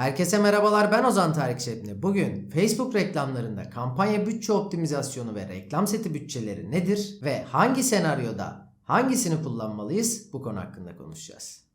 Herkese merhabalar ben Ozan Tarık Şebni. Bugün Facebook reklamlarında kampanya bütçe optimizasyonu ve reklam seti bütçeleri nedir ve hangi senaryoda hangisini kullanmalıyız bu konu hakkında konuşacağız.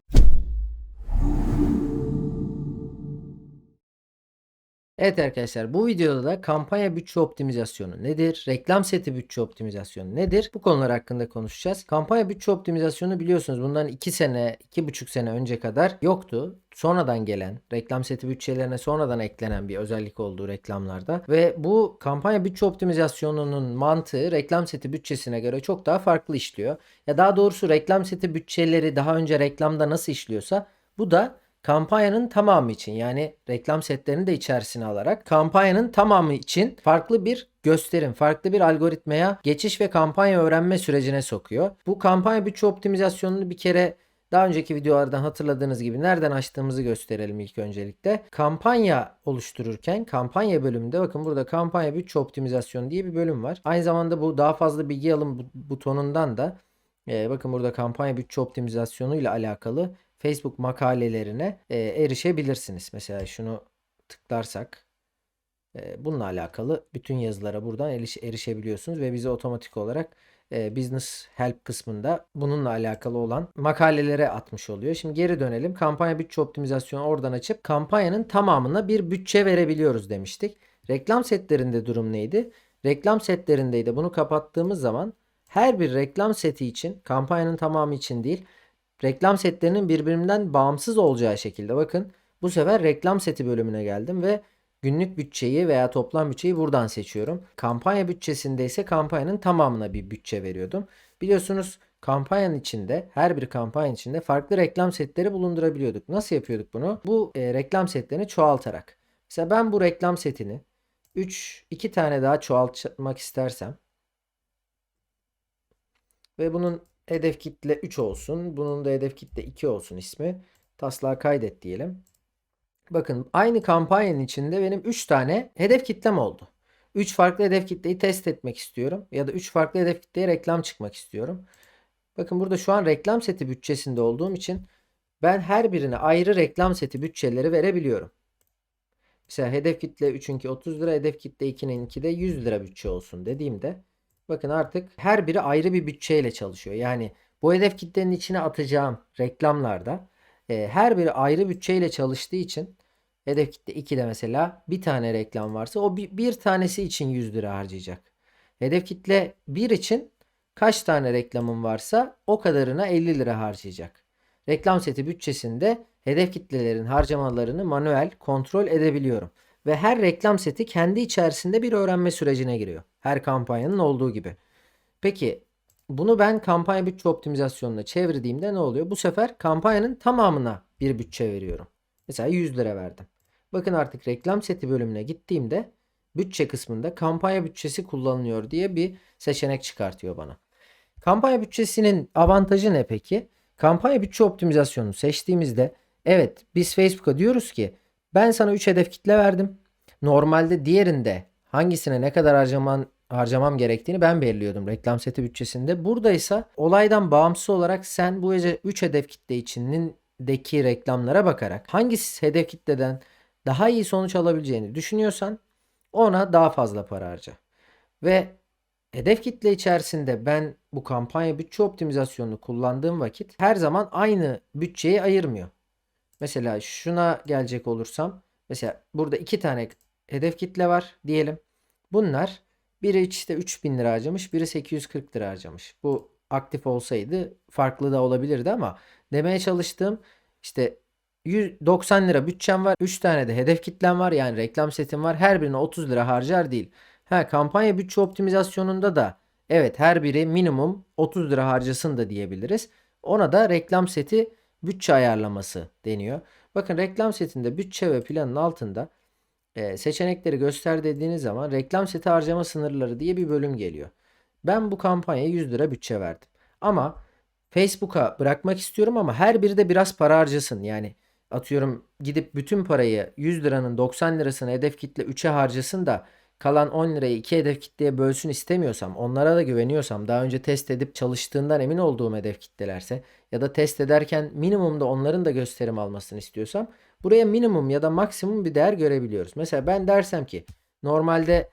Evet arkadaşlar bu videoda da kampanya bütçe optimizasyonu nedir? Reklam seti bütçe optimizasyonu nedir? Bu konular hakkında konuşacağız. Kampanya bütçe optimizasyonu biliyorsunuz bundan 2 sene, 2,5 sene önce kadar yoktu. Sonradan gelen, reklam seti bütçelerine sonradan eklenen bir özellik olduğu reklamlarda ve bu kampanya bütçe optimizasyonunun mantığı reklam seti bütçesine göre çok daha farklı işliyor. Ya daha doğrusu reklam seti bütçeleri daha önce reklamda nasıl işliyorsa bu da kampanyanın tamamı için yani reklam setlerini de içerisine alarak kampanyanın tamamı için farklı bir gösterim, farklı bir algoritmaya geçiş ve kampanya öğrenme sürecine sokuyor. Bu kampanya bütçe optimizasyonunu bir kere daha önceki videolardan hatırladığınız gibi nereden açtığımızı gösterelim ilk öncelikle. Kampanya oluştururken kampanya bölümünde bakın burada kampanya bütçe optimizasyonu diye bir bölüm var. Aynı zamanda bu daha fazla bilgi alım bu- butonundan da e, bakın burada kampanya bütçe optimizasyonu ile alakalı Facebook makalelerine e, erişebilirsiniz. Mesela şunu tıklarsak e, bununla alakalı bütün yazılara buradan eriş, erişebiliyorsunuz ve bize otomatik olarak e, Business Help kısmında bununla alakalı olan makalelere atmış oluyor. Şimdi geri dönelim. Kampanya bütçe optimizasyonu oradan açıp kampanyanın tamamına bir bütçe verebiliyoruz demiştik. Reklam setlerinde durum neydi? Reklam setlerindeydi. Bunu kapattığımız zaman her bir reklam seti için kampanyanın tamamı için değil reklam setlerinin birbirinden bağımsız olacağı şekilde bakın bu sefer reklam seti bölümüne geldim ve günlük bütçeyi veya toplam bütçeyi buradan seçiyorum. Kampanya bütçesinde ise kampanyanın tamamına bir bütçe veriyordum. Biliyorsunuz kampanyanın içinde her bir kampanya içinde farklı reklam setleri bulundurabiliyorduk. Nasıl yapıyorduk bunu? Bu e, reklam setlerini çoğaltarak. Mesela ben bu reklam setini 3 2 tane daha çoğaltmak istersem ve bunun hedef kitle 3 olsun. Bunun da hedef kitle 2 olsun ismi. Taslağa kaydet diyelim. Bakın aynı kampanyanın içinde benim 3 tane hedef kitlem oldu. 3 farklı hedef kitleyi test etmek istiyorum. Ya da 3 farklı hedef kitleye reklam çıkmak istiyorum. Bakın burada şu an reklam seti bütçesinde olduğum için ben her birine ayrı reklam seti bütçeleri verebiliyorum. Mesela hedef kitle 3'ünki 30 lira, hedef kitle 2'ninki de 100 lira bütçe olsun dediğimde bakın artık her biri ayrı bir bütçeyle çalışıyor. Yani bu hedef kitlenin içine atacağım reklamlarda e, her biri ayrı bütçeyle çalıştığı için hedef kitle 2'de mesela bir tane reklam varsa o bir, bir tanesi için 100 lira harcayacak. Hedef kitle 1 için kaç tane reklamım varsa o kadarına 50 lira harcayacak. Reklam seti bütçesinde hedef kitlelerin harcamalarını manuel kontrol edebiliyorum. Ve her reklam seti kendi içerisinde bir öğrenme sürecine giriyor. Her kampanyanın olduğu gibi. Peki bunu ben kampanya bütçe optimizasyonuna çevirdiğimde ne oluyor? Bu sefer kampanyanın tamamına bir bütçe veriyorum. Mesela 100 lira verdim. Bakın artık reklam seti bölümüne gittiğimde bütçe kısmında kampanya bütçesi kullanılıyor diye bir seçenek çıkartıyor bana. Kampanya bütçesinin avantajı ne peki? Kampanya bütçe optimizasyonunu seçtiğimizde evet biz Facebook'a diyoruz ki ben sana 3 hedef kitle verdim. Normalde diğerinde hangisine ne kadar harcaman harcamam gerektiğini ben belirliyordum reklam seti bütçesinde. Burada ise olaydan bağımsız olarak sen bu 3 hedef kitle içindeki reklamlara bakarak hangi hedef kitleden daha iyi sonuç alabileceğini düşünüyorsan ona daha fazla para harca. Ve hedef kitle içerisinde ben bu kampanya bütçe optimizasyonunu kullandığım vakit her zaman aynı bütçeyi ayırmıyor. Mesela şuna gelecek olursam mesela burada iki tane hedef kitle var diyelim. Bunlar biri işte 3000 lira harcamış, biri 840 lira harcamış. Bu aktif olsaydı farklı da olabilirdi ama demeye çalıştığım işte 190 lira bütçem var. 3 tane de hedef kitlem var. Yani reklam setim var. Her birine 30 lira harcar değil. Ha kampanya bütçe optimizasyonunda da evet her biri minimum 30 lira harcasın da diyebiliriz. Ona da reklam seti bütçe ayarlaması deniyor. Bakın reklam setinde bütçe ve planın altında e, seçenekleri göster dediğiniz zaman reklam seti harcama sınırları diye bir bölüm geliyor. Ben bu kampanyaya 100 lira bütçe verdim. Ama Facebook'a bırakmak istiyorum ama her biri de biraz para harcasın. Yani atıyorum gidip bütün parayı 100 liranın 90 lirasını hedef kitle 3'e harcasın da kalan 10 lirayı iki hedef kitleye bölsün istemiyorsam, onlara da güveniyorsam, daha önce test edip çalıştığından emin olduğum hedef kitlelerse ya da test ederken minimumda onların da gösterim almasını istiyorsam buraya minimum ya da maksimum bir değer görebiliyoruz. Mesela ben dersem ki normalde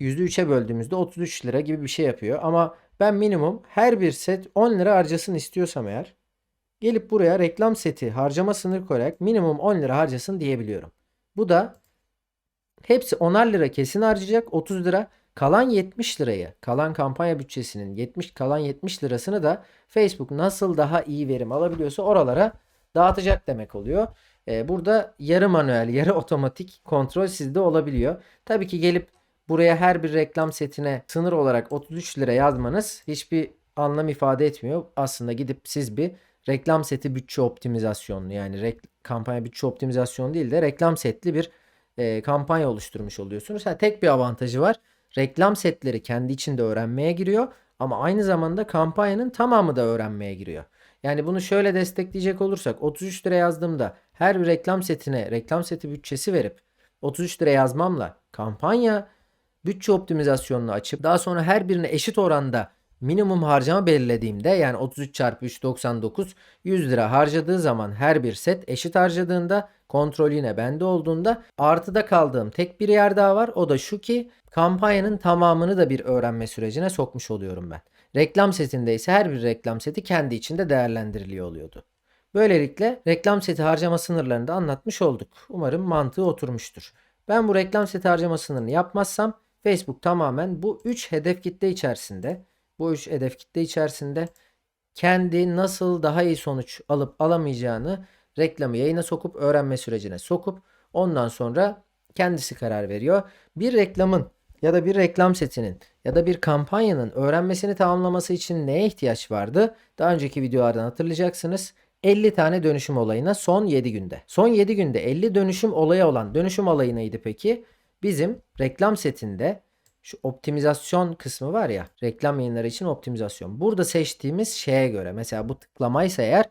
%3'e böldüğümüzde 33 lira gibi bir şey yapıyor. Ama ben minimum her bir set 10 lira harcasın istiyorsam eğer gelip buraya reklam seti harcama sınır koyarak minimum 10 lira harcasın diyebiliyorum. Bu da hepsi 10'ar lira kesin harcayacak 30 lira. Kalan 70 lirayı, kalan kampanya bütçesinin 70 kalan 70 lirasını da Facebook nasıl daha iyi verim alabiliyorsa oralara dağıtacak demek oluyor. Ee, burada yarı manuel, yarı otomatik kontrol sizde olabiliyor. Tabii ki gelip buraya her bir reklam setine sınır olarak 33 lira yazmanız hiçbir anlam ifade etmiyor. Aslında gidip siz bir reklam seti bütçe optimizasyonlu yani kampanya bütçe optimizasyonu değil de reklam setli bir e, kampanya oluşturmuş oluyorsunuz. Ha, tek bir avantajı var. Reklam setleri kendi içinde öğrenmeye giriyor ama aynı zamanda kampanyanın tamamı da öğrenmeye giriyor. Yani bunu şöyle destekleyecek olursak 33 lira yazdığımda her bir reklam setine reklam seti bütçesi verip 33 lira yazmamla kampanya bütçe optimizasyonunu açıp daha sonra her birine eşit oranda minimum harcama belirlediğimde yani 33 çarpı 3 99 100 lira harcadığı zaman her bir set eşit harcadığında kontrol yine bende olduğunda artıda kaldığım tek bir yer daha var. O da şu ki kampanyanın tamamını da bir öğrenme sürecine sokmuş oluyorum ben. Reklam setinde ise her bir reklam seti kendi içinde değerlendiriliyor oluyordu. Böylelikle reklam seti harcama sınırlarını da anlatmış olduk. Umarım mantığı oturmuştur. Ben bu reklam seti harcama sınırını yapmazsam Facebook tamamen bu 3 hedef kitle içerisinde bu 3 hedef kitle içerisinde kendi nasıl daha iyi sonuç alıp alamayacağını reklamı yayına sokup öğrenme sürecine sokup ondan sonra kendisi karar veriyor. Bir reklamın ya da bir reklam setinin ya da bir kampanyanın öğrenmesini tamamlaması için neye ihtiyaç vardı? Daha önceki videolardan hatırlayacaksınız. 50 tane dönüşüm olayına son 7 günde. Son 7 günde 50 dönüşüm olayı olan dönüşüm olayı neydi peki? Bizim reklam setinde şu optimizasyon kısmı var ya reklam yayınları için optimizasyon. Burada seçtiğimiz şeye göre mesela bu tıklamaysa eğer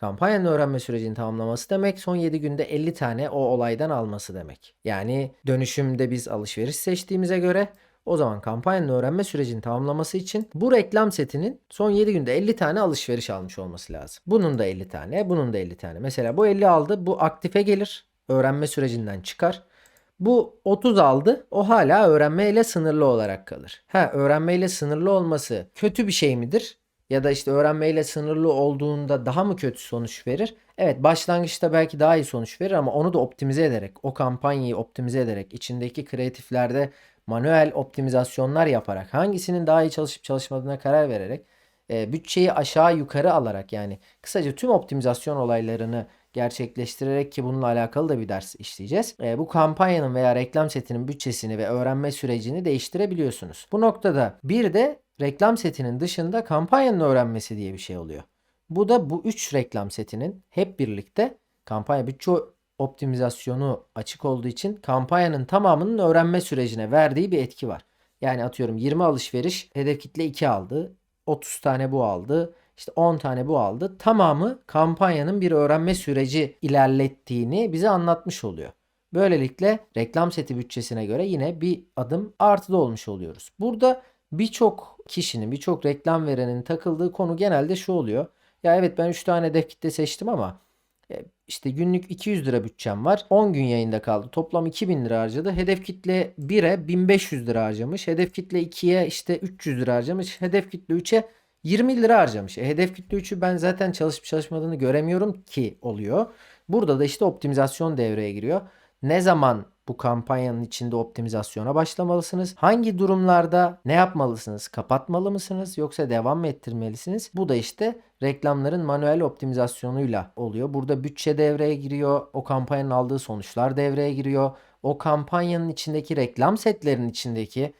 kampanyanın öğrenme sürecini tamamlaması demek son 7 günde 50 tane o olaydan alması demek. Yani dönüşümde biz alışveriş seçtiğimize göre o zaman kampanyanın öğrenme sürecini tamamlaması için bu reklam setinin son 7 günde 50 tane alışveriş almış olması lazım. Bunun da 50 tane, bunun da 50 tane. Mesela bu 50 aldı, bu aktife gelir, öğrenme sürecinden çıkar. Bu 30 aldı. O hala öğrenmeyle sınırlı olarak kalır. Ha öğrenmeyle sınırlı olması kötü bir şey midir? Ya da işte öğrenmeyle sınırlı olduğunda daha mı kötü sonuç verir? Evet başlangıçta belki daha iyi sonuç verir ama onu da optimize ederek, o kampanyayı optimize ederek, içindeki kreatiflerde manuel optimizasyonlar yaparak, hangisinin daha iyi çalışıp çalışmadığına karar vererek, e, bütçeyi aşağı yukarı alarak yani kısaca tüm optimizasyon olaylarını gerçekleştirerek ki bununla alakalı da bir ders işleyeceğiz. E, bu kampanyanın veya reklam setinin bütçesini ve öğrenme sürecini değiştirebiliyorsunuz. Bu noktada bir de reklam setinin dışında kampanyanın öğrenmesi diye bir şey oluyor. Bu da bu 3 reklam setinin hep birlikte kampanya bütçe optimizasyonu açık olduğu için kampanyanın tamamının öğrenme sürecine verdiği bir etki var. Yani atıyorum 20 alışveriş hedef kitle 2 aldı. 30 tane bu aldı. İşte 10 tane bu aldı. Tamamı kampanyanın bir öğrenme süreci ilerlettiğini bize anlatmış oluyor. Böylelikle reklam seti bütçesine göre yine bir adım artıda olmuş oluyoruz. Burada birçok kişinin, birçok reklam verenin takıldığı konu genelde şu oluyor. Ya evet ben 3 tane hedef kitle seçtim ama e, işte günlük 200 lira bütçem var. 10 gün yayında kaldı. Toplam 2000 lira harcadı. Hedef kitle 1'e 1500 lira harcamış. Hedef kitle 2'ye işte 300 lira harcamış. Hedef kitle 3'e 20 lira harcamış. E, hedef kitle 3'ü ben zaten çalışıp çalışmadığını göremiyorum ki oluyor. Burada da işte optimizasyon devreye giriyor. Ne zaman bu kampanyanın içinde optimizasyona başlamalısınız? Hangi durumlarda ne yapmalısınız? Kapatmalı mısınız yoksa devam mı ettirmelisiniz? Bu da işte reklamların manuel optimizasyonuyla oluyor. Burada bütçe devreye giriyor. O kampanyanın aldığı sonuçlar devreye giriyor. O kampanyanın içindeki reklam setlerinin içindeki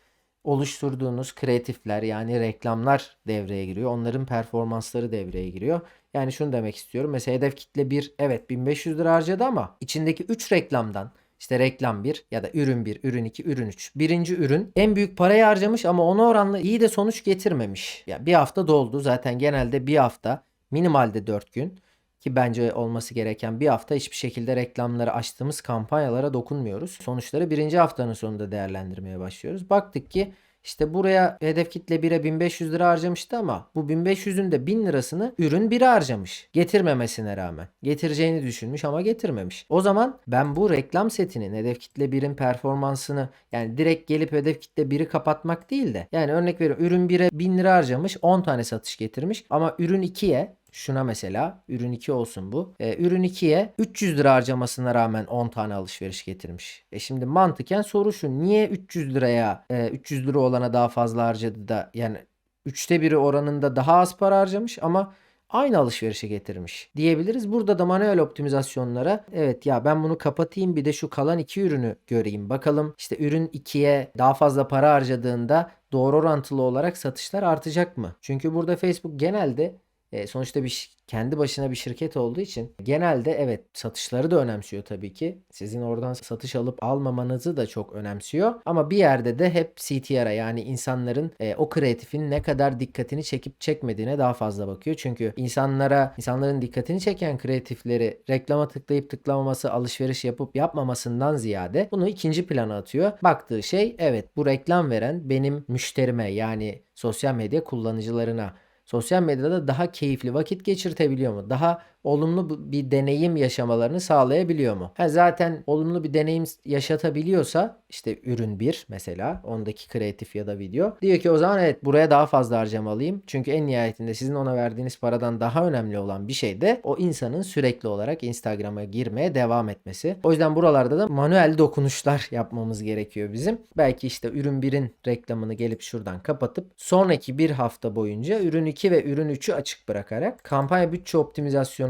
oluşturduğunuz kreatifler yani reklamlar devreye giriyor. Onların performansları devreye giriyor. Yani şunu demek istiyorum. Mesela hedef kitle 1 evet 1500 lira harcadı ama içindeki 3 reklamdan işte reklam 1 ya da ürün 1, ürün 2, ürün 3. Birinci ürün en büyük parayı harcamış ama ona oranla iyi de sonuç getirmemiş. Ya bir hafta doldu. Zaten genelde bir hafta minimalde 4 gün ki bence olması gereken bir hafta hiçbir şekilde reklamları açtığımız kampanyalara dokunmuyoruz. Sonuçları birinci haftanın sonunda değerlendirmeye başlıyoruz. Baktık ki işte buraya hedef kitle 1'e 1500 lira harcamıştı ama bu 1500'ün de 1000 lirasını ürün 1'e harcamış. Getirmemesine rağmen. Getireceğini düşünmüş ama getirmemiş. O zaman ben bu reklam setinin hedef kitle 1'in performansını yani direkt gelip hedef kitle 1'i kapatmak değil de yani örnek veriyorum ürün 1'e 1000 lira harcamış 10 tane satış getirmiş ama ürün 2'ye şuna mesela ürün 2 olsun bu. E, ürün 2'ye 300 lira harcamasına rağmen 10 tane alışveriş getirmiş. E şimdi mantıken soru şu. Niye 300 liraya e, 300 lira olana daha fazla harcadı da yani üçte biri oranında daha az para harcamış ama aynı alışverişe getirmiş diyebiliriz. Burada da manuel optimizasyonlara evet ya ben bunu kapatayım bir de şu kalan iki ürünü göreyim. Bakalım işte ürün 2'ye daha fazla para harcadığında doğru orantılı olarak satışlar artacak mı? Çünkü burada Facebook genelde e, sonuçta bir kendi başına bir şirket olduğu için genelde evet satışları da önemsiyor tabii ki. Sizin oradan satış alıp almamanızı da çok önemsiyor. Ama bir yerde de hep CTR'a yani insanların e, o kreatifin ne kadar dikkatini çekip çekmediğine daha fazla bakıyor. Çünkü insanlara insanların dikkatini çeken kreatifleri reklama tıklayıp tıklamaması, alışveriş yapıp yapmamasından ziyade bunu ikinci plana atıyor. Baktığı şey evet bu reklam veren benim müşterime yani sosyal medya kullanıcılarına sosyal medyada daha keyifli vakit geçirtebiliyor mu? Daha olumlu bir deneyim yaşamalarını sağlayabiliyor mu? Ha, zaten olumlu bir deneyim yaşatabiliyorsa işte ürün 1 mesela ondaki kreatif ya da video diyor ki o zaman evet buraya daha fazla harcamalıyım. Çünkü en nihayetinde sizin ona verdiğiniz paradan daha önemli olan bir şey de o insanın sürekli olarak Instagram'a girmeye devam etmesi. O yüzden buralarda da manuel dokunuşlar yapmamız gerekiyor bizim. Belki işte ürün 1'in reklamını gelip şuradan kapatıp sonraki bir hafta boyunca ürün 2 ve ürün 3'ü açık bırakarak kampanya bütçe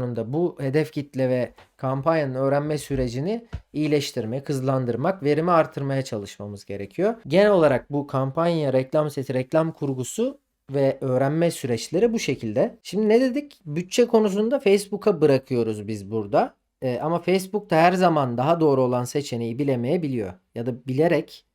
optimizasyonunda bu hedef kitle ve kampanyanın öğrenme sürecini iyileştirmek, hızlandırmak, verimi artırmaya çalışmamız gerekiyor. Genel olarak bu kampanya, reklam seti, reklam kurgusu ve öğrenme süreçleri bu şekilde. Şimdi ne dedik? Bütçe konusunda Facebook'a bırakıyoruz biz burada. Ee, ama Facebook da her zaman daha doğru olan seçeneği bilemeyebiliyor. Ya da bilerek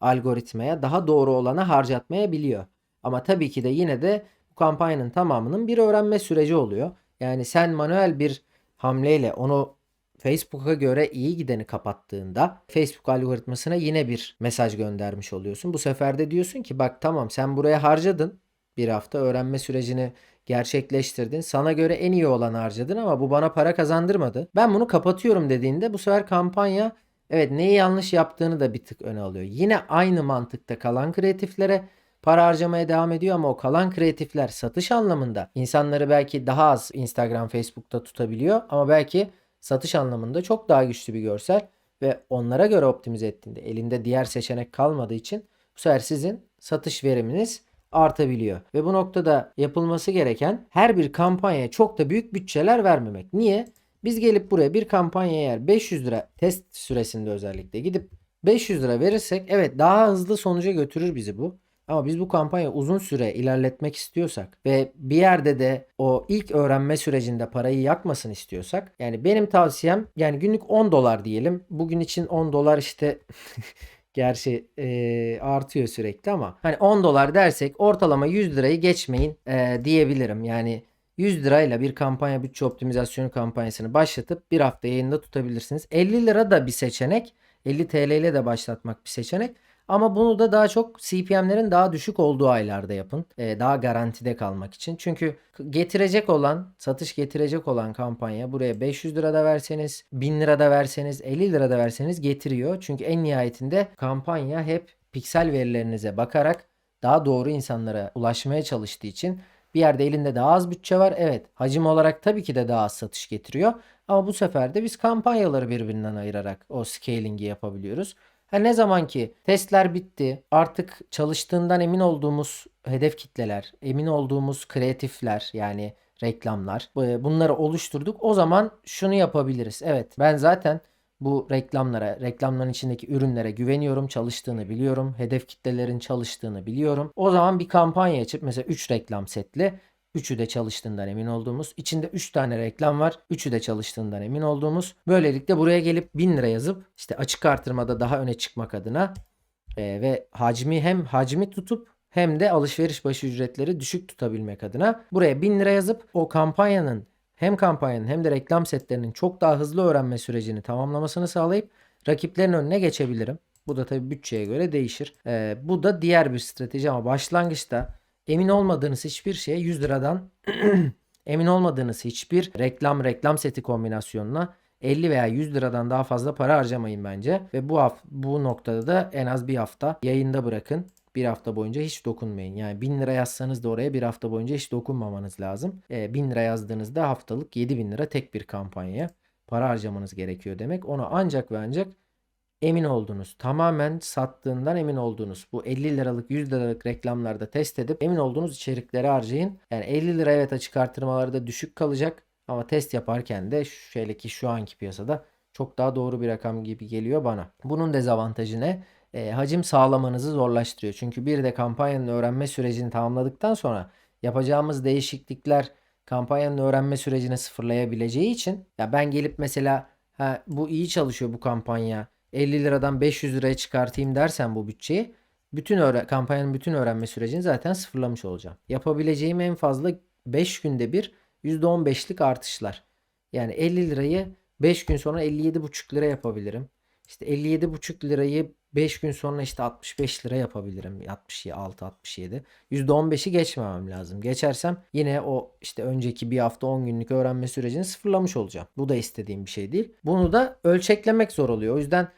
algoritmaya daha doğru olana harcatmayabiliyor. Ama tabii ki de yine de bu kampanyanın tamamının bir öğrenme süreci oluyor. Yani sen manuel bir hamleyle onu Facebook'a göre iyi gideni kapattığında Facebook algoritmasına yine bir mesaj göndermiş oluyorsun. Bu sefer de diyorsun ki bak tamam sen buraya harcadın. Bir hafta öğrenme sürecini gerçekleştirdin. Sana göre en iyi olan harcadın ama bu bana para kazandırmadı. Ben bunu kapatıyorum dediğinde bu sefer kampanya evet neyi yanlış yaptığını da bir tık öne alıyor. Yine aynı mantıkta kalan kreatiflere para harcamaya devam ediyor ama o kalan kreatifler satış anlamında insanları belki daha az Instagram, Facebook'ta tutabiliyor ama belki satış anlamında çok daha güçlü bir görsel ve onlara göre optimize ettiğinde elinde diğer seçenek kalmadığı için bu sefer sizin satış veriminiz artabiliyor. Ve bu noktada yapılması gereken her bir kampanyaya çok da büyük bütçeler vermemek. Niye? Biz gelip buraya bir kampanya eğer 500 lira test süresinde özellikle gidip 500 lira verirsek evet daha hızlı sonuca götürür bizi bu. Ama biz bu kampanya uzun süre ilerletmek istiyorsak ve bir yerde de o ilk öğrenme sürecinde parayı yakmasın istiyorsak yani benim tavsiyem yani günlük 10 dolar diyelim. Bugün için 10 dolar işte gerçi e, artıyor sürekli ama hani 10 dolar dersek ortalama 100 lirayı geçmeyin e, diyebilirim. Yani 100 lirayla bir kampanya bütçe optimizasyonu kampanyasını başlatıp bir hafta yayında tutabilirsiniz. 50 lira da bir seçenek. 50 TL ile de başlatmak bir seçenek. Ama bunu da daha çok CPM'lerin daha düşük olduğu aylarda yapın. Ee, daha garantide kalmak için. Çünkü getirecek olan, satış getirecek olan kampanya buraya 500 lira da verseniz, 1000 lira da verseniz, 50 lira da verseniz getiriyor. Çünkü en nihayetinde kampanya hep piksel verilerinize bakarak daha doğru insanlara ulaşmaya çalıştığı için bir yerde elinde daha az bütçe var. Evet hacim olarak tabii ki de daha az satış getiriyor. Ama bu sefer de biz kampanyaları birbirinden ayırarak o scaling'i yapabiliyoruz. Ha ne zaman ki testler bitti, artık çalıştığından emin olduğumuz hedef kitleler, emin olduğumuz kreatifler yani reklamlar bu- bunları oluşturduk. O zaman şunu yapabiliriz. Evet ben zaten bu reklamlara, reklamların içindeki ürünlere güveniyorum, çalıştığını biliyorum, hedef kitlelerin çalıştığını biliyorum. O zaman bir kampanya açıp mesela 3 reklam setli Üçü de çalıştığından emin olduğumuz. içinde 3 tane reklam var. Üçü de çalıştığından emin olduğumuz. Böylelikle buraya gelip 1000 lira yazıp işte açık artırmada daha öne çıkmak adına e, ve hacmi hem hacmi tutup hem de alışveriş başı ücretleri düşük tutabilmek adına buraya 1000 lira yazıp o kampanyanın hem kampanyanın hem de reklam setlerinin çok daha hızlı öğrenme sürecini tamamlamasını sağlayıp rakiplerin önüne geçebilirim. Bu da tabii bütçeye göre değişir. Ee, bu da diğer bir strateji ama başlangıçta emin olmadığınız hiçbir şeye 100 liradan emin olmadığınız hiçbir reklam reklam seti kombinasyonuna 50 veya 100 liradan daha fazla para harcamayın bence. Ve bu bu noktada da en az bir hafta yayında bırakın. Bir hafta boyunca hiç dokunmayın. Yani 1000 lira yazsanız da oraya bir hafta boyunca hiç dokunmamanız lazım. E, 1000 lira yazdığınızda haftalık 7000 lira tek bir kampanyaya para harcamanız gerekiyor demek. Ona ancak ve ancak emin olduğunuz, tamamen sattığından emin olduğunuz bu 50 liralık 100 liralık reklamlarda test edip emin olduğunuz içerikleri harcayın. Yani 50 lira evet açık artırmalarda düşük kalacak ama test yaparken de şöyle ki şu anki piyasada çok daha doğru bir rakam gibi geliyor bana. Bunun dezavantajı ne? E, hacim sağlamanızı zorlaştırıyor. Çünkü bir de kampanyanın öğrenme sürecini tamamladıktan sonra yapacağımız değişiklikler kampanyanın öğrenme sürecini sıfırlayabileceği için ya ben gelip mesela ha, bu iyi çalışıyor bu kampanya 50 liradan 500 liraya çıkartayım dersen bu bütçeyi bütün öğre kampanyanın bütün öğrenme sürecini zaten sıfırlamış olacağım. Yapabileceğim en fazla 5 günde bir %15'lik artışlar. Yani 50 lirayı 5 gün sonra 57,5 lira yapabilirim. İşte 57,5 lirayı 5 gün sonra işte 65 lira yapabilirim. 66, 67. %15'i geçmemem lazım. Geçersem yine o işte önceki bir hafta 10 günlük öğrenme sürecini sıfırlamış olacağım. Bu da istediğim bir şey değil. Bunu da ölçeklemek zor oluyor. O yüzden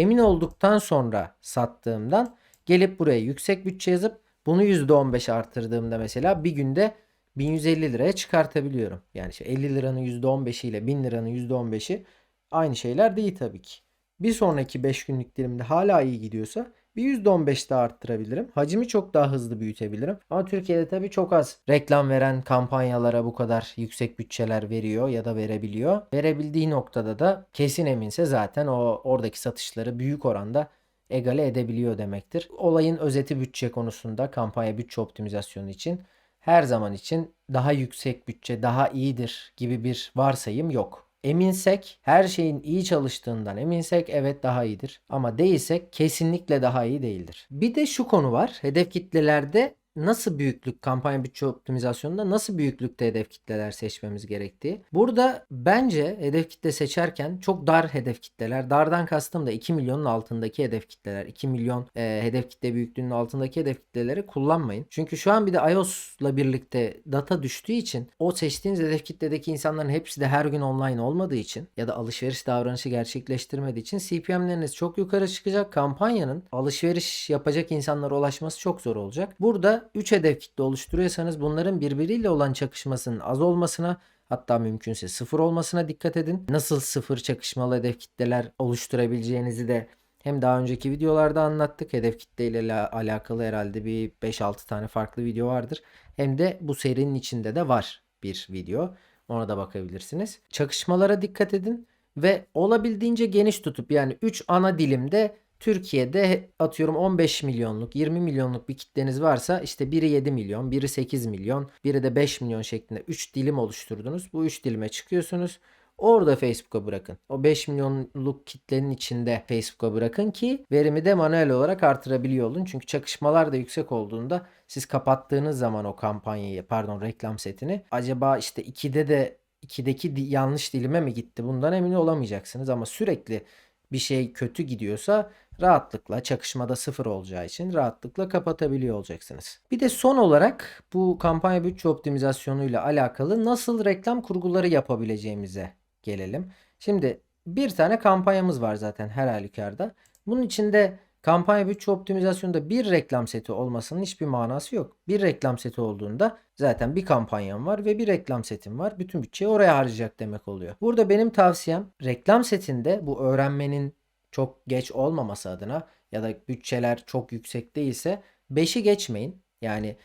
emin olduktan sonra sattığımdan gelip buraya yüksek bütçe yazıp bunu %15 artırdığımda mesela bir günde 1150 liraya çıkartabiliyorum. Yani işte 50 liranın %15'i ile 1000 liranın %15'i aynı şeyler değil tabii ki. Bir sonraki 5 günlük dilimde hala iyi gidiyorsa bir %15 daha arttırabilirim. Hacmi çok daha hızlı büyütebilirim. Ama Türkiye'de tabii çok az reklam veren kampanyalara bu kadar yüksek bütçeler veriyor ya da verebiliyor. Verebildiği noktada da kesin eminse zaten o oradaki satışları büyük oranda egale edebiliyor demektir. Olayın özeti bütçe konusunda kampanya bütçe optimizasyonu için her zaman için daha yüksek bütçe daha iyidir gibi bir varsayım yok. Eminsek her şeyin iyi çalıştığından eminsek evet daha iyidir. Ama değilsek kesinlikle daha iyi değildir. Bir de şu konu var. Hedef kitlelerde nasıl büyüklük kampanya bütçe optimizasyonunda nasıl büyüklükte hedef kitleler seçmemiz gerektiği. Burada bence hedef kitle seçerken çok dar hedef kitleler. Dardan kastım da 2 milyonun altındaki hedef kitleler. 2 milyon e, hedef kitle büyüklüğünün altındaki hedef kitleleri kullanmayın. Çünkü şu an bir de iOS'la birlikte data düştüğü için o seçtiğiniz hedef kitledeki insanların hepsi de her gün online olmadığı için ya da alışveriş davranışı gerçekleştirmediği için CPM'leriniz çok yukarı çıkacak. Kampanyanın alışveriş yapacak insanlara ulaşması çok zor olacak. Burada 3 hedef kitle oluşturuyorsanız bunların birbiriyle olan çakışmasının az olmasına hatta mümkünse sıfır olmasına dikkat edin. Nasıl sıfır çakışmalı hedef kitleler oluşturabileceğinizi de hem daha önceki videolarda anlattık. Hedef kitle ile alakalı herhalde bir 5-6 tane farklı video vardır. Hem de bu serinin içinde de var bir video. Ona da bakabilirsiniz. Çakışmalara dikkat edin ve olabildiğince geniş tutup yani 3 ana dilimde Türkiye'de atıyorum 15 milyonluk 20 milyonluk bir kitleniz varsa işte biri 7 milyon, biri 8 milyon, biri de 5 milyon şeklinde 3 dilim oluşturdunuz. Bu 3 dilime çıkıyorsunuz. Orada Facebook'a bırakın. O 5 milyonluk kitlenin içinde Facebook'a bırakın ki verimi de manuel olarak artırabiliyor olun. Çünkü çakışmalar da yüksek olduğunda siz kapattığınız zaman o kampanyayı pardon reklam setini acaba işte 2'de de 2'deki yanlış dilime mi gitti? Bundan emin olamayacaksınız ama sürekli bir şey kötü gidiyorsa rahatlıkla çakışmada sıfır olacağı için rahatlıkla kapatabiliyor olacaksınız. Bir de son olarak bu kampanya bütçe optimizasyonu ile alakalı nasıl reklam kurguları yapabileceğimize gelelim. Şimdi bir tane kampanyamız var zaten her halükarda. Bunun içinde kampanya bütçe optimizasyonunda bir reklam seti olmasının hiçbir manası yok. Bir reklam seti olduğunda zaten bir kampanyam var ve bir reklam setim var. Bütün bütçeyi oraya harcayacak demek oluyor. Burada benim tavsiyem reklam setinde bu öğrenmenin çok geç olmaması adına ya da bütçeler çok yüksek değilse 5'i geçmeyin. Yani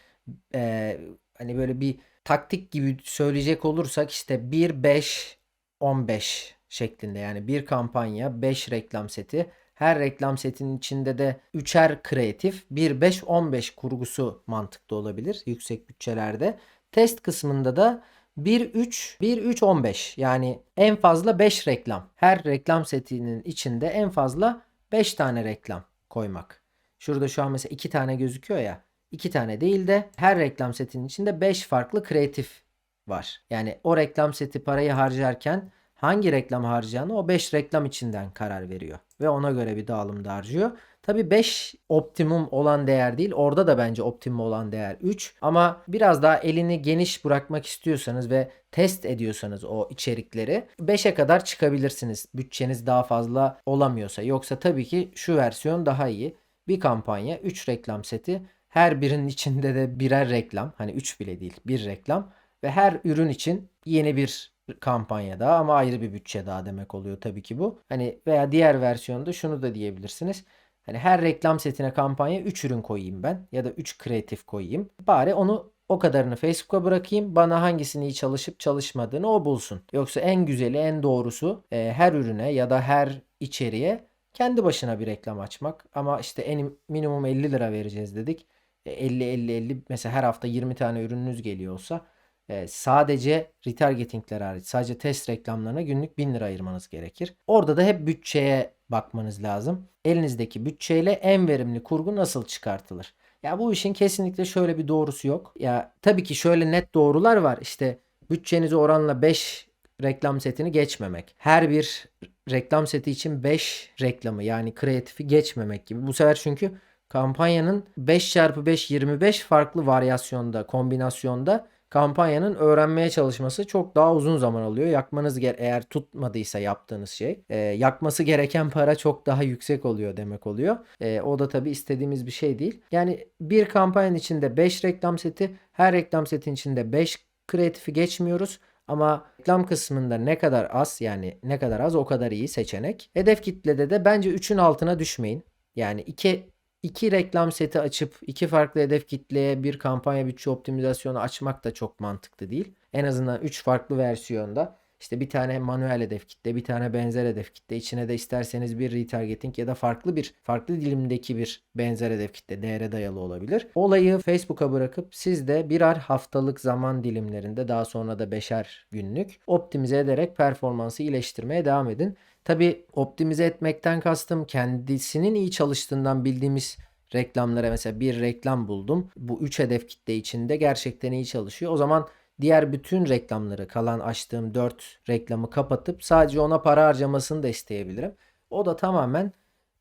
e, hani böyle bir taktik gibi söyleyecek olursak işte 1 5 15 şeklinde yani bir kampanya 5 reklam seti her reklam setinin içinde de 3'er kreatif 1 5 15 kurgusu mantıklı olabilir yüksek bütçelerde. Test kısmında da 1-3, 1-3-15 yani en fazla 5 reklam. Her reklam setinin içinde en fazla 5 tane reklam koymak. Şurada şu an mesela 2 tane gözüküyor ya. 2 tane değil de her reklam setinin içinde 5 farklı kreatif var. Yani o reklam seti parayı harcarken hangi reklam harcayacağını o 5 reklam içinden karar veriyor. Ve ona göre bir dağılımda harcıyor. Tabii 5 optimum olan değer değil. Orada da bence optimum olan değer 3. Ama biraz daha elini geniş bırakmak istiyorsanız ve test ediyorsanız o içerikleri 5'e kadar çıkabilirsiniz. Bütçeniz daha fazla olamıyorsa. Yoksa tabii ki şu versiyon daha iyi. Bir kampanya 3 reklam seti. Her birinin içinde de birer reklam. Hani 3 bile değil bir reklam. Ve her ürün için yeni bir kampanya daha ama ayrı bir bütçe daha demek oluyor tabii ki bu. Hani veya diğer versiyonda şunu da diyebilirsiniz. Hani her reklam setine kampanya 3 ürün koyayım ben ya da 3 kreatif koyayım. Bari onu o kadarını Facebook'a bırakayım. Bana hangisini iyi çalışıp çalışmadığını o bulsun. Yoksa en güzeli, en doğrusu e, her ürüne ya da her içeriğe kendi başına bir reklam açmak. Ama işte en minimum 50 lira vereceğiz dedik. E, 50 50 50 mesela her hafta 20 tane ürününüz geliyor olsa e, sadece retargetingler hariç sadece test reklamlarına günlük 1000 lira ayırmanız gerekir. Orada da hep bütçeye bakmanız lazım. Elinizdeki bütçeyle en verimli kurgu nasıl çıkartılır? Ya bu işin kesinlikle şöyle bir doğrusu yok. Ya tabii ki şöyle net doğrular var. İşte bütçenizi oranla 5 reklam setini geçmemek. Her bir reklam seti için 5 reklamı yani kreatifi geçmemek gibi. Bu sefer çünkü kampanyanın 5x5 25 farklı varyasyonda, kombinasyonda kampanyanın öğrenmeye çalışması çok daha uzun zaman alıyor. Yakmanız ger eğer tutmadıysa yaptığınız şey e, yakması gereken para çok daha yüksek oluyor demek oluyor. E, o da tabii istediğimiz bir şey değil. Yani bir kampanyanın içinde 5 reklam seti her reklam setin içinde 5 kreatifi geçmiyoruz. Ama reklam kısmında ne kadar az yani ne kadar az o kadar iyi seçenek. Hedef kitlede de bence 3'ün altına düşmeyin. Yani 2 iki reklam seti açıp iki farklı hedef kitleye bir kampanya bütçe optimizasyonu açmak da çok mantıklı değil. En azından 3 farklı versiyonda işte bir tane manuel hedef kitle, bir tane benzer hedef kitle, içine de isterseniz bir retargeting ya da farklı bir farklı dilimdeki bir benzer hedef kitle değere dayalı olabilir. Olayı Facebook'a bırakıp siz de birer haftalık zaman dilimlerinde daha sonra da beşer günlük optimize ederek performansı iyileştirmeye devam edin. Tabi optimize etmekten kastım kendisinin iyi çalıştığından bildiğimiz reklamlara mesela bir reklam buldum. Bu 3 hedef kitle içinde gerçekten iyi çalışıyor. O zaman diğer bütün reklamları kalan açtığım 4 reklamı kapatıp sadece ona para harcamasını da isteyebilirim. O da tamamen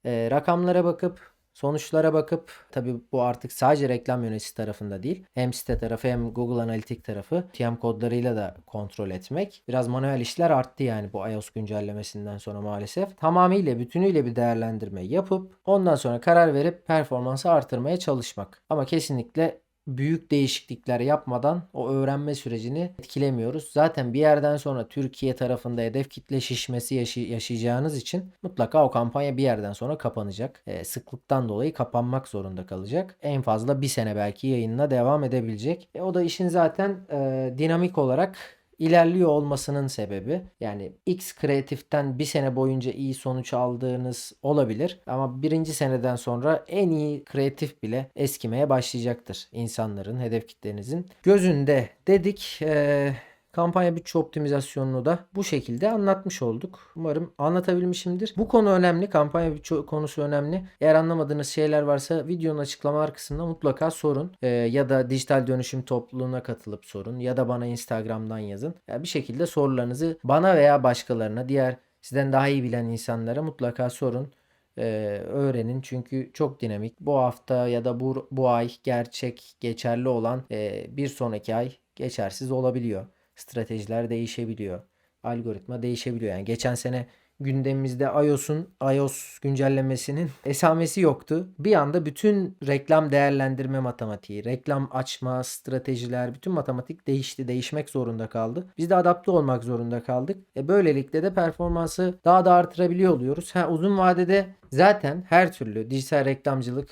e, rakamlara bakıp Sonuçlara bakıp tabi bu artık sadece reklam yöneticisi tarafında değil hem site tarafı hem Google Analitik tarafı TM kodlarıyla da kontrol etmek. Biraz manuel işler arttı yani bu iOS güncellemesinden sonra maalesef. Tamamıyla bütünüyle bir değerlendirme yapıp ondan sonra karar verip performansı artırmaya çalışmak. Ama kesinlikle büyük değişiklikler yapmadan o öğrenme sürecini etkilemiyoruz. Zaten bir yerden sonra Türkiye tarafında hedef kitle şişmesi yaşay- yaşayacağınız için mutlaka o kampanya bir yerden sonra kapanacak. E, sıklıktan dolayı kapanmak zorunda kalacak. En fazla bir sene belki yayınına devam edebilecek. E, o da işin zaten e, dinamik olarak ilerliyor olmasının sebebi. Yani X kreatiften bir sene boyunca iyi sonuç aldığınız olabilir. Ama birinci seneden sonra en iyi kreatif bile eskimeye başlayacaktır insanların, hedef kitlenizin. Gözünde dedik. Ee, Kampanya bütçe optimizasyonunu da bu şekilde anlatmış olduk. Umarım anlatabilmişimdir. Bu konu önemli. Kampanya bütçe konusu önemli. Eğer anlamadığınız şeyler varsa videonun açıklamalar kısmında mutlaka sorun. Ee, ya da dijital dönüşüm topluluğuna katılıp sorun. Ya da bana Instagram'dan yazın. Ya bir şekilde sorularınızı bana veya başkalarına diğer sizden daha iyi bilen insanlara mutlaka sorun e, öğrenin çünkü çok dinamik. Bu hafta ya da bu bu ay gerçek geçerli olan e, bir sonraki ay geçersiz olabiliyor stratejiler değişebiliyor. Algoritma değişebiliyor. Yani geçen sene gündemimizde iOS'un iOS güncellemesinin esamesi yoktu. Bir anda bütün reklam değerlendirme matematiği, reklam açma, stratejiler, bütün matematik değişti, değişmek zorunda kaldı. Biz de adapte olmak zorunda kaldık. E böylelikle de performansı daha da artırabiliyor oluyoruz. Ha uzun vadede zaten her türlü dijital reklamcılık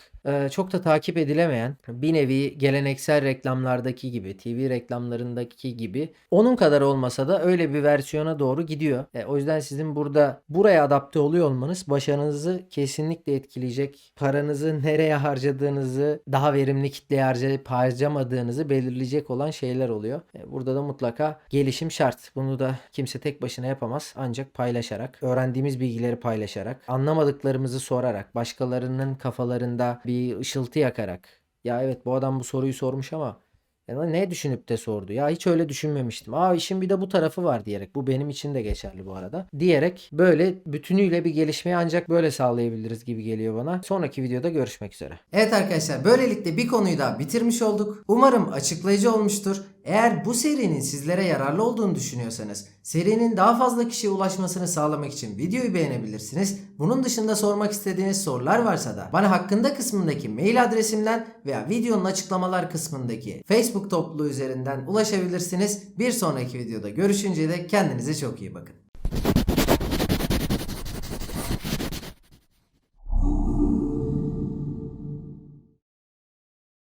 çok da takip edilemeyen bir nevi geleneksel reklamlardaki gibi, TV reklamlarındaki gibi onun kadar olmasa da öyle bir versiyona doğru gidiyor. E, o yüzden sizin burada buraya adapte oluyor olmanız başarınızı kesinlikle etkileyecek. Paranızı nereye harcadığınızı, daha verimli kitleye harcayıp harcamadığınızı belirleyecek olan şeyler oluyor. E, burada da mutlaka gelişim şart. Bunu da kimse tek başına yapamaz. Ancak paylaşarak, öğrendiğimiz bilgileri paylaşarak, anlamadıklarımızı sorarak, başkalarının kafalarında bir ışıltı yakarak. Ya evet bu adam bu soruyu sormuş ama Yani ne düşünüp de sordu. Ya hiç öyle düşünmemiştim. Aa işin bir de bu tarafı var diyerek. Bu benim için de geçerli bu arada. Diyerek böyle bütünüyle bir gelişmeyi ancak böyle sağlayabiliriz gibi geliyor bana. Sonraki videoda görüşmek üzere. Evet arkadaşlar böylelikle bir konuyu daha bitirmiş olduk. Umarım açıklayıcı olmuştur. Eğer bu serinin sizlere yararlı olduğunu düşünüyorsanız serinin daha fazla kişiye ulaşmasını sağlamak için videoyu beğenebilirsiniz. Bunun dışında sormak istediğiniz sorular varsa da bana hakkında kısmındaki mail adresimden veya videonun açıklamalar kısmındaki Facebook topluluğu üzerinden ulaşabilirsiniz. Bir sonraki videoda görüşünceye dek kendinize çok iyi bakın.